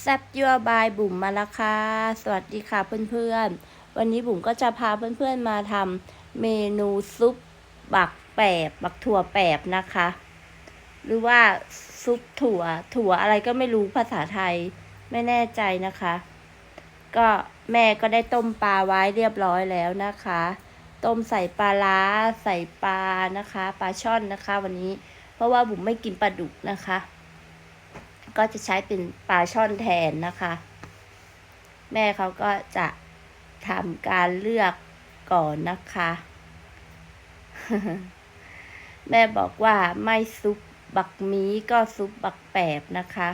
แซบยัวบายบุ๋มมาละค่ะสวัสดีค่ะเพื่อนๆ วันนี้บุ๋มก็จะพาเพื่อนๆมาทำเมนูซุปบักแปบบักถั่วแปบนะคะ หรือว่าซุปถั่ว ถั่วอะไรก็ไม่รู้ภาษาไทยไม่แน่ใจนะคะ ก็แม่ก็ได้ต้มปลาไว้เรียบร้อยแล้วนะคะ ต้มใส่ปลาล้าใส่ปลานะคะ ปลาช่อนนะคะ วันนี้เพราะว่าบุ๋มไม่กินปลาดุกนะคะ ก็จะใช้เป็นปลาช่อนแทนนะคะ แม่เขาก็จะทำการเลือกก่อนนะคะ แม่บอกว่าไม่ซุปบักมีก็ซุปบักแปบนะคะ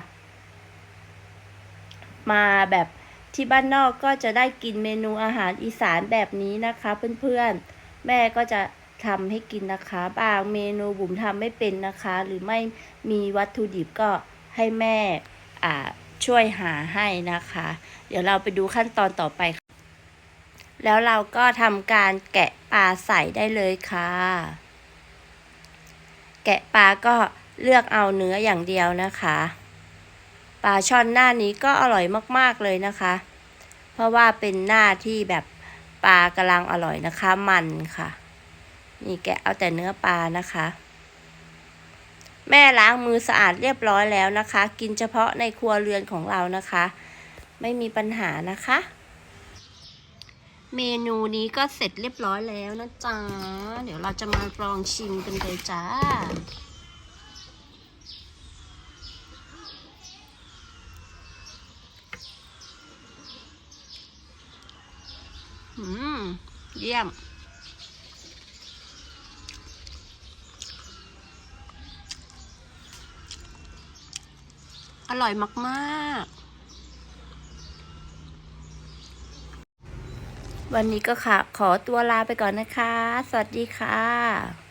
มาแบบที่บ้านนอกก็จะได้กินเมนูอาหารอีสานแบบนี้นะคะเพื่อนๆ แม่ก็จะทำให้กินนะคะ บางเมนูบุ๋มทำไม่เป็นนะคะ หรือไม่มีวัตถุดิบก็ ให้แม่ช่วยหาให้นะคะ เดี๋ยวเราไปดูขั้นตอนต่อไปค่ะแล้วเราก็ทำการแกะปลาใส่ได้เลยค่ะ แกะปลาก็เลือกเอาเนื้ออย่างเดียวนะคะปลาช่อนหน้านี้ก็อร่อยมากๆเลยนะคะ เพราะว่าเป็นหน้าที่แบบปลากำลังอร่อยนะคะ มันค่ะ นี่แกะเอาแต่เนื้อปลานะคะ แม่ล้างมือสะอาดเรียบร้อยแล้วนะคะ กินเฉพาะในครัวเรือนของเรานะคะ ไม่มีปัญหานะคะ เมนูนี้ก็เสร็จเรียบร้อยแล้วนะจ๊ะ เดี๋ยวเราจะมาลองชิมกันเลยจ้าอืม เยี่ยม ร่อยมากๆ วันนี้ก็ค่ะขอตัวลาไปก่อนนะคะ สวัสดีค่ะ